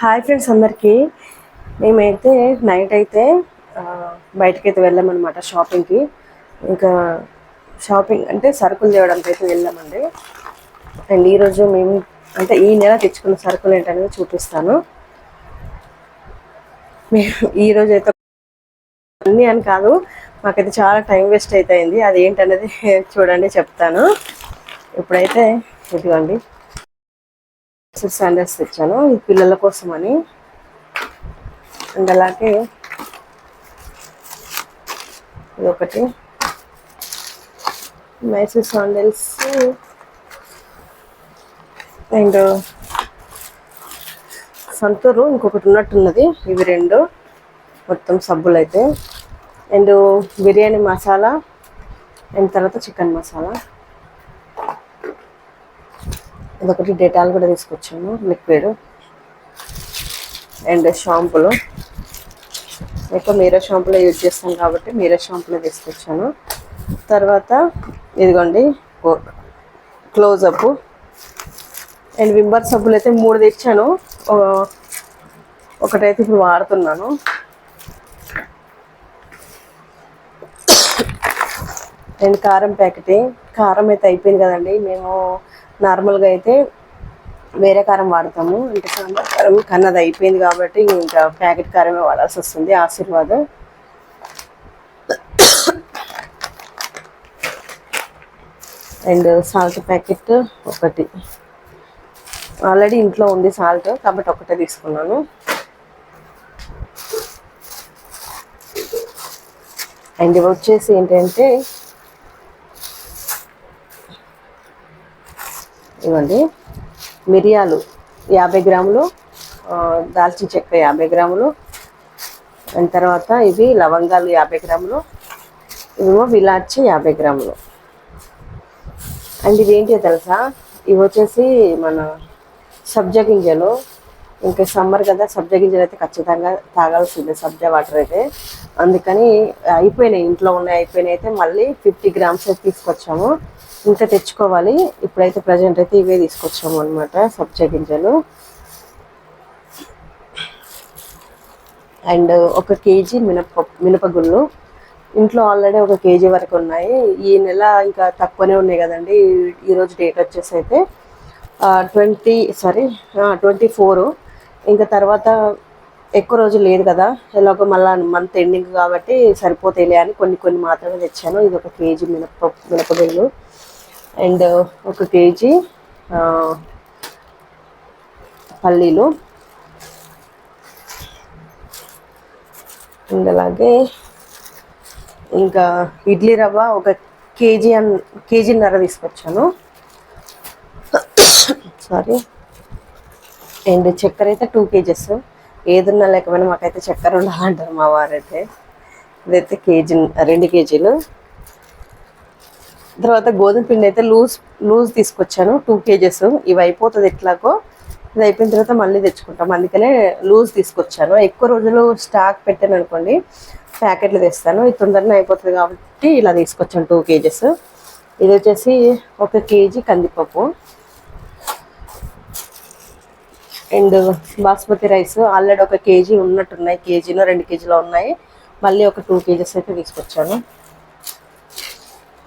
Hi friends అందరికీ. మేమైతే night అయితే బయటకైతే వెళ్ళామన్నమాట షాపింగ్కి. ఇంకా షాపింగ్ అంటే సరుకులు తేవడానికి అయితే వెళ్ళామండి. అండ్ ఈరోజు మేము అంటే ఈ నెల తెచ్చుకున్న సరుకులు ఏంటనేది చూపిస్తాను. మేము ఈరోజు అయితే అన్నీ అని కాదు మాకైతే చాలా టైం వేస్ట్ అయితే అయింది అది ఏంటనేది చూడండి చెప్తాను. ఇప్పుడైతే ఇదిగోండి. శాండల్స్ తెచ్చాను. ఈ పిల్లల కోసం అని అండ్ అలాగే ఇది ఒకటి మైసూర్ శాండల్స్ అండ్ సంతూరు ఇంకొకటి ఉన్నట్టున్నది. ఇవి రెండు. మొత్తం సబ్బులు అయితే అండ్ బిర్యానీ మసాలా. అండ్ తర్వాత చికెన్ మసాలా. ఇదొకటి డెటాల్ కూడా తీసుకొచ్చాము లిక్విడ్. అండ్ షాంపులు. ఎక్కువ మీరో షాంపులో యూజ్ చేస్తాం కాబట్టి మీరో షాంపులో తీసుకొచ్చాను. తర్వాత ఇదిగోండి క్లోజప్ అండ్ వింబర్ సబ్బులు అయితే మూడు తెచ్చాను. ఒకటైతే ఇప్పుడు వాడుతున్నాను. అండ్ కారం ప్యాకెట్. కారం అయితే అయిపోయింది కదండి మేము నార్మల్గా అయితే వేరే కారం వాడతాము. అంటే సాంబార్ కారం కానీ అది అయిపోయింది కాబట్టి ఇంకా ప్యాకెట్ కారమే వాడాల్సి వస్తుంది. ఆశీర్వాద్. అండ్ సాల్ట్ ప్యాకెట్ ఒకటి. ఆల్రెడీ ఇంట్లో ఉంది సాల్ట్ కాబట్టి ఒకటే తీసుకున్నాను. అండ్ ఇవి వచ్చేసి ఏంటంటే ఇవ్వండి. మిరియాలు యాభై గ్రాములు దాల్చిన చెక్క యాభై గ్రాములు దాని తర్వాత ఇవి లవంగాలు యాభై గ్రాములు ఇవేమో విలాచి యాభై గ్రాములు. అండ్ ఇవి తెలుసా? ఇవి వచ్చేసి మన సబ్జా గింజలు ఇంకా సమ్మర్ కదా సబ్జా గింజలు అయితే ఖచ్చితంగా తాగాల్సిందే సబ్జా వాటర్ అయితే. అందుకని అయిపోయినాయి ఇంట్లో ఉన్నాయి అయిపోయినాయి అయితే మళ్ళీ ఫిఫ్టీ గ్రామ్స్ అయితే తీసుకొచ్చాము. ఇంకా తెచ్చుకోవాలి ఇప్పుడైతే ప్రజెంట్ అయితే ఇవే తీసుకొచ్చాము అనమాట సబ్జా గింజలు. అండ్ ఒక కేజీ మినప మినపగుళ్ళు. ఇంట్లో ఆల్రెడీ ఒక కేజీ వరకు ఉన్నాయి. ఈ నెల ఇంకా తక్కువనే ఉన్నాయి కదండి ఈరోజు డేట్ వచ్చేసి అయితే ట్వంటీ సారీ ట్వంటీ ఫోర్. ఇంకా తర్వాత ఎక్కువ రోజు లేదు కదా. ఎలాగో మళ్ళీ మంత్ ఎండింగ్ కాబట్టి సరిపోతాయిలే అని కొన్ని కొన్ని మాత్రమే తెచ్చాను. ఇది ఒక కేజీ మినప మినపగుళ్ళు. అండ్ ఒక కేజీ పల్లీలు. అండ్ అలాగే ఇంకా ఇడ్లీ రవ్వ ఒక కేజీ అన్ కేజీన్నర తీసుకొచ్చాను. సారీ అండ్ చక్కెర అయితే టూ కేజెస్. ఏదున్నా లేకపోయినా మాకైతే చక్కెర ఉండాలంటారు మా వారైతే. ఇదైతే కేజీ రెండు కేజీలు. తర్వాత గోధుమ పిండి అయితే లూజ్ లూజ్ తీసుకొచ్చాను టూ కేజెస్. ఇవి అయిపోతుంది ఎట్లాగో. ఇది అయిపోయిన తర్వాత మళ్ళీ తెచ్చుకుంటాం. అందుకనే లూజ్ తీసుకొచ్చాను. ఎక్కువ రోజులు స్టాక్ పెట్టాను అనుకోండి ప్యాకెట్లు తెస్తాను. ఇది తొందరనే అయిపోతుంది కాబట్టి ఇలా తీసుకొచ్చాను టూ కేజెస్. ఇది వచ్చేసి ఒక కేజీ కందిపప్పు. అండ్ బాస్మతి రైస్ ఆల్రెడీ ఒక కేజీ ఉన్నట్టున్నాయి. కేజీలో రెండు కేజీలో ఉన్నాయి. మళ్ళీ ఒక టూ కేజీస్ అయితే తీసుకొచ్చాను.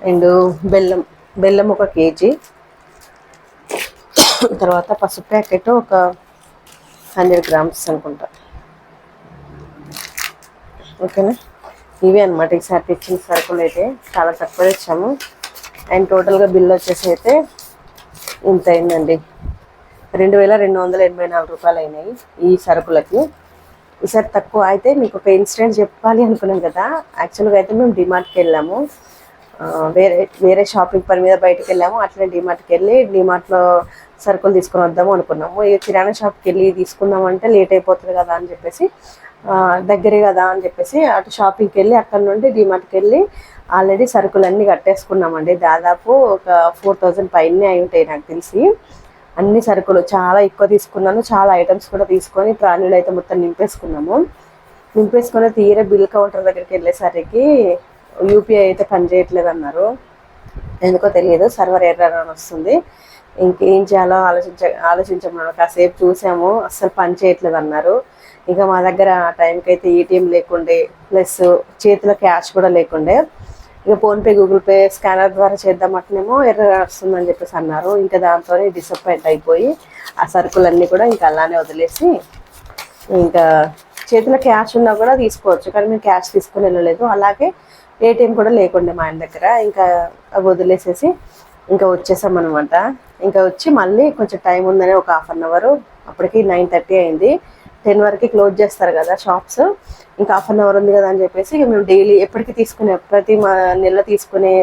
అండ్ బెల్లం బెల్లం ఒక కేజీ. తర్వాత పసుపు ప్యాకెట్ ఒక హండ్రెడ్ గ్రామ్స్ అనుకుంటా. ఓకేనా? ఇవే అనమాట ఈసారి తెచ్చిన సరుకులు అయితే. చాలా తక్కువ తెచ్చాము. అండ్ టోటల్గా బిల్ వచ్చేసి అయితే ఇంత అయిందండి. రెండు వేల రెండు వందల ఎనభై నాలుగు రూపాయలు అయినాయి ఈ సరుకులకి. ఈసారి తక్కువ అయితే మీకు ఒక ఇన్సిడెంట్ చెప్పాలి అనుకున్నాం కదా. యాక్చువల్గా అయితే మేము డిమార్ట్కి వెళ్ళాము. వేరే వేరే షాపింగ్ పని మీద బయటకు వెళ్ళాము. అట్లనే డిమార్ట్కి వెళ్ళి డిమార్ట్లో సరుకులు తీసుకొని వద్దాము అనుకున్నాము. ఈ కిరాణా షాప్కి వెళ్ళి తీసుకుందాం అంటే లేట్ అయిపోతుంది కదా అని చెప్పేసి దగ్గరే కదా అని చెప్పేసి అటు షాపింగ్కి వెళ్ళి అక్కడ నుండి డిమార్ట్కి వెళ్ళి ఆల్రెడీ సరుకులన్నీ కట్టేసుకున్నామండి. దాదాపు ఒక ఫోర్ థౌజండ్ పైనే అయి ఉంటాయి నాకు తెలిసి. అన్ని సరుకులు చాలా ఎక్కువ తీసుకున్నాను. చాలా ఐటమ్స్ కూడా తీసుకొని ట్రాలీలో అయితే మొత్తం నింపేసుకున్నాము. నింపేసుకొని తీరే బిల్ కౌంటర్ దగ్గరికి వెళ్ళేసరికి యూపీఐ అయితే పనిచేయట్లేదు అన్నారు ఎందుకో తెలియదు సర్వర్ ఎర్రర్ అని వస్తుంది. ఇంకేం చేయాలో ఆలోచించ ఆలోచించమన్నాడు కాసేపు చూసాము అస్సలు పని చేయట్లేదు అన్నారు ఇంకా మా దగ్గర ఆ టైంకి అయితే ఏటీఎం లేకుండే ప్లస్ చేతిలో క్యాష్ కూడా లేకుండే. ఇక ఫోన్పే గూగుల్ పే స్కానర్ ద్వారా చేద్దామంటేనేమో ఎర్ర వస్తుందని చెప్పేసి అన్నారు. ఇంకా దాంతోనే డిసప్పాయింట్ అయిపోయి ఆ సరుకులన్నీ కూడా ఇంకా అలానే వదిలేసి ఇంకా చేతిలో క్యాష్ ఉన్నా కూడా తీసుకోవచ్చు. కానీ మేము క్యాష్ తీసుకుని వెళ్ళలేదు. అలాగే ఏటీఎం కూడా లేకుండే మా ఆయన దగ్గర. ఇంకా అవి వదిలేసేసి ఇంకా వచ్చేసాం అనమాట ఇంకా వచ్చి మళ్ళీ కొంచెం టైం ఉందని ఒక హాఫ్ అన్ అవర్ అప్పటికి నైన్ థర్టీ అయింది. టెన్ వరకు క్లోజ్ చేస్తారు కదా షాప్స్. ఇంకా హాఫ్ అన్ అవర్ ఉంది కదా అని చెప్పేసి ఇక మేము డైలీ ఎప్పటికీ తీసుకునే ప్రతి మా నెల తీసుకునే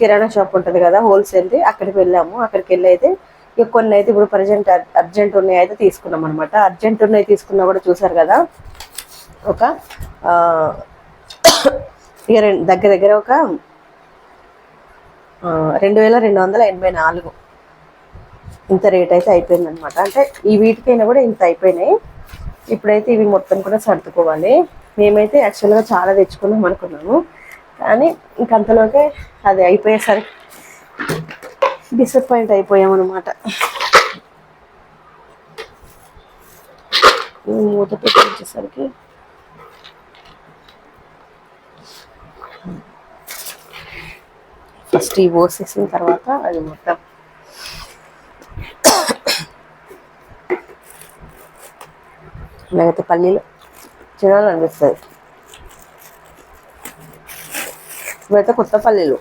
కిరాణా షాప్ ఉంటుంది కదా హోల్సేల్ది. అక్కడికి వెళ్ళాము. అక్కడికి వెళ్ళి అయితే ఇక కొన్ని అయితే ఇప్పుడు ప్రజెంట్ అర్జెంట్ ఉన్నాయి అయితే తీసుకున్నాం అనమాట అర్జెంట్ ఉన్నాయి తీసుకున్నా కూడా చూసారు కదా ఒక ఇక రెండు దగ్గర దగ్గర ఒక రెండు వేల రెండు వందల ఎనభై నాలుగు. ఇంత రేట్ అయితే అయిపోయింది అనమాట అంటే ఈ వీటికైనా కూడా ఇంత అయిపోయినాయి. ఇప్పుడైతే ఇవి మొత్తం కూడా సర్దుకోవాలి. మేమైతే యాక్చువల్గా చాలా తెచ్చుకుందాం అనుకున్నాము. కానీ ఇంకంతలోకే అది అయిపోయేసరికి డిసప్పాయింట్ అయిపోయాం అనమాట మూత పెట్టి వచ్చేసరికి ఫస్ట్ ఈ పోసేసిన తర్వాత అది మొత్తం లేకపోతే పల్లీలు తినాలనిపిస్తుంది. ఇవైతే కొత్త పల్లీలు.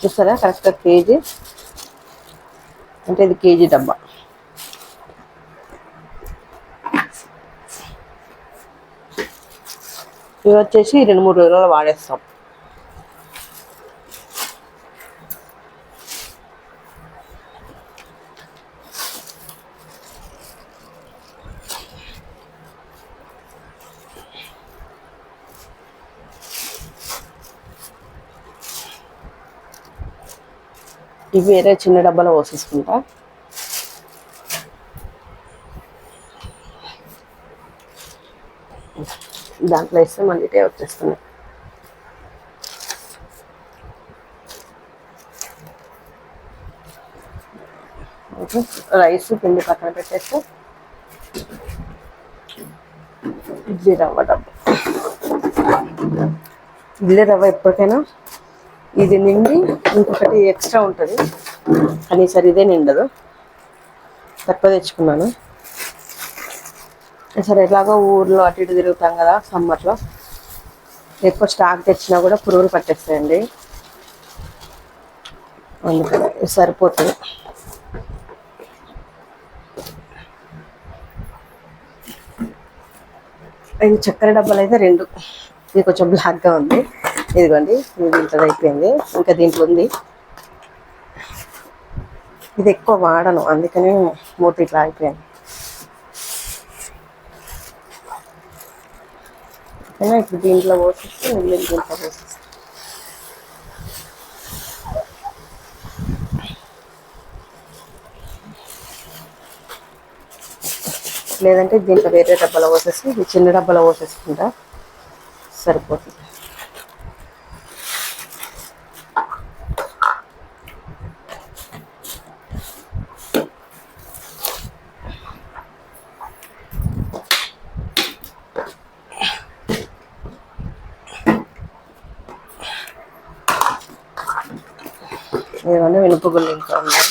చూస్తారా? కరెక్ట్గా కేజీ. అంటే ఇది కేజీ డబ్బా. ఇవి వచ్చేసి రెండు మూడు రోజులలో వాడేస్తాం. ఇవి వేరే చిన్న డబ్బాలో పోసేసుకుంటా. దాంట్లో వేస్తే మళ్ళీ ఇటే వచ్చేస్తున్నాయి రైస్ పిండి పక్కన పెట్టేస్తే ఇడ్లీ రవ్వ డబ్బా. ఇడ్లీ రవ్వ ఎప్పటికైనా ఇది నిండి ఇంకొకటి ఎక్స్ట్రా ఉంటుంది. కానీ సరే ఇదే నిండదు తక్కువ తెచ్చుకున్నాను. సరే ఎలాగో ఊర్లో అటు ఇటు తిరుగుతాం కదా సమ్మర్లో ఎక్కువ స్టాక్ తెచ్చినా కూడా పురుగులు పట్టేస్తాయండి. అందుకని సరిపోతుంది. ఇది చక్కెర డబ్బాలు అయితే రెండు. ఇది కొంచెం బ్లాక్గా ఉంది. ఇదిగోండి దీంట్లో అయిపోయింది. ఇంకా దీంట్లో ఉంది. ఇది ఎక్కువ వాడను అందుకని మూట ఇట్లా అయిపోయింది. అయినా ఇప్పుడు దీంట్లో పోసేస్తే మిగిలిన దీంట్లో పోసేస్తాను లేదంటే దీంట్లో వేరే డబ్బాలో పోసేసి ఇది చిన్న డబ్బాలో పోసేసుకుంటా. సరిపోతుంది. ఇవన్నీ వెనుపుగుళ్ళు ఇంకా ఉన్నాయి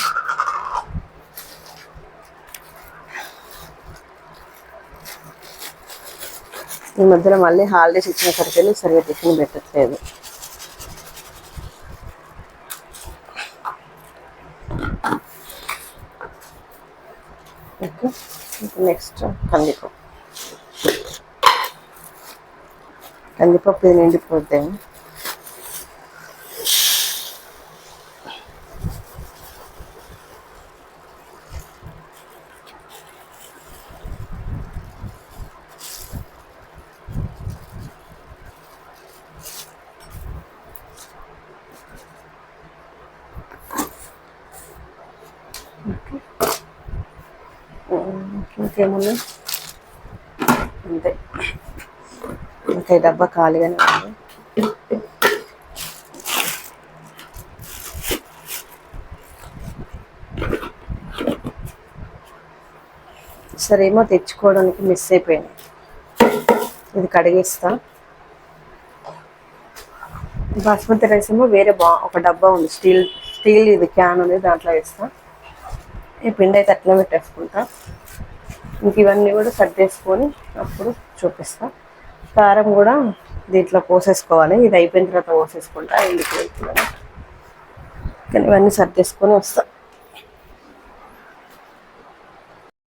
ఈ మధ్యలో మళ్ళీ హాలిడేస్ ఇచ్చిన సరికెళ్ళి సరిగ్గా టిఫిన్ పెట్టట్లేదు. నెక్స్ట్ కందిపప్పు. కందిపప్పు ఇది నిండిపోతే ఇంకేమున్నా అంతే. ఇంకా డబ్బా ఖాళీగానే ఉంది. సరేమో తెచ్చుకోవడానికి మిస్ అయిపోయింది ఇది కడిగేస్తా. బాస్మతి రైస్ ఏమో వేరే బా ఒక డబ్బా ఉంది. స్టీల్ స్టీల్ ఇది క్యాన్ ఉంది దాంట్లో వేస్తా. ఈ పిండి అయితే అట్లా పెట్టేసుకుంటా. ఇంక ఇవన్నీ కూడా సర్దేసుకొని అప్పుడు చూపిస్తా. కారం కూడా దీంట్లో పోసేసుకోవాలి. ఇది అయిపోయిన తర్వాత పోసేసుకుంటా. ఎందుకు కానీ ఇవన్నీ సర్దేసుకొని వస్తా.